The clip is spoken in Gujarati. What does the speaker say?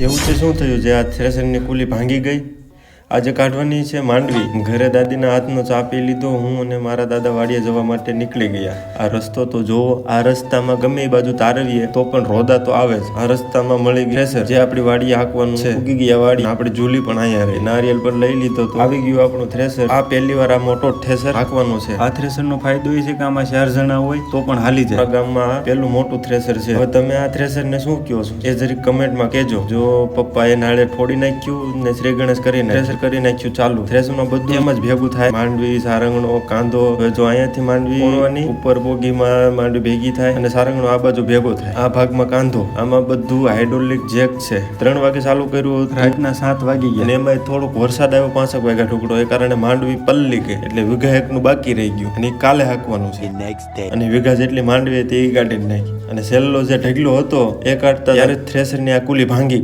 એવું છે શું થયું? જે આ થ્રેસરની કુલી ભાંગી ગઈ? આજે કાઢવાની છે માંડવી. ઘરે દાદીના હાથનો ચા પી લીધો હું અને મારા દાદા વાડીએ જવા માટે નીકળી ગયા. આ રસ્તો તો જોવો આ રસ્તામાં ગમે એ બાજુ તારવીએ તો પણ રોદા તો આવે જ. આ રસ્તામાં મળી ગ્રેસર જે આપણી વાડીએ હાંકવાનું છે. ઉગી ગયા વાડી. આપણે જૂલી પણ અહીંયા રહી. નારિયેલ પર લઈ લીધો તો આવી ગયું આપણું થ્રેસર. આ પહેલી વાર આ મોટો થ્રેસર હાંકવાનો છે. આ થ્રેસરનો ફાયદો એ છે કે આમાં ચાર જણા હોય તો પણ હાલી જાય. ગામમાં પેલું મોટું થ્રેસર છે. હવે તમે આ થ્રેસર ને શું કહો છો? એ જરીક કમેન્ટમાં કહેજો. જો પપ્પા એ નાળે ફોડી નાખ્યું ને શ્રી ગણેશ કરીને થ્રેસર કરી નાખ્યું ચાલુ. થ્રેશરમાં બધું એમ જ ભેગું થાય. માંડવી સારંગણો કાંદો જો અહીંયાથી માંડવી ઉપર બોગીમાં માંડવી ભેગી થાય અને સારંગણો આ બાજુ ભેગો થાય. આ ભાગમાં કાંધો. આમાં બધું હાઇડ્રોલિક જેક છે. ત્રણ વાગે ચાલુ કર્યું રાતના સાત વાગી ગયા. અને એમાં થોડોક વરસાદ આવ્યો પાંચક વાગ્યા ટુકડો. એ કારણે માંડવી પલ્લી ગઈ. એટલે વીઘા એકનું બાકી રહી ગયું. અને કાલે હાંકવાનું છે. અને વીઘા જેટલી માંડવી હતી એ કાઢી નાખી. અને સેલ્લો જે ઢગલો હતો એ કાઢતા ત્યારે થ્રેસરની આ કુલી ભાંગી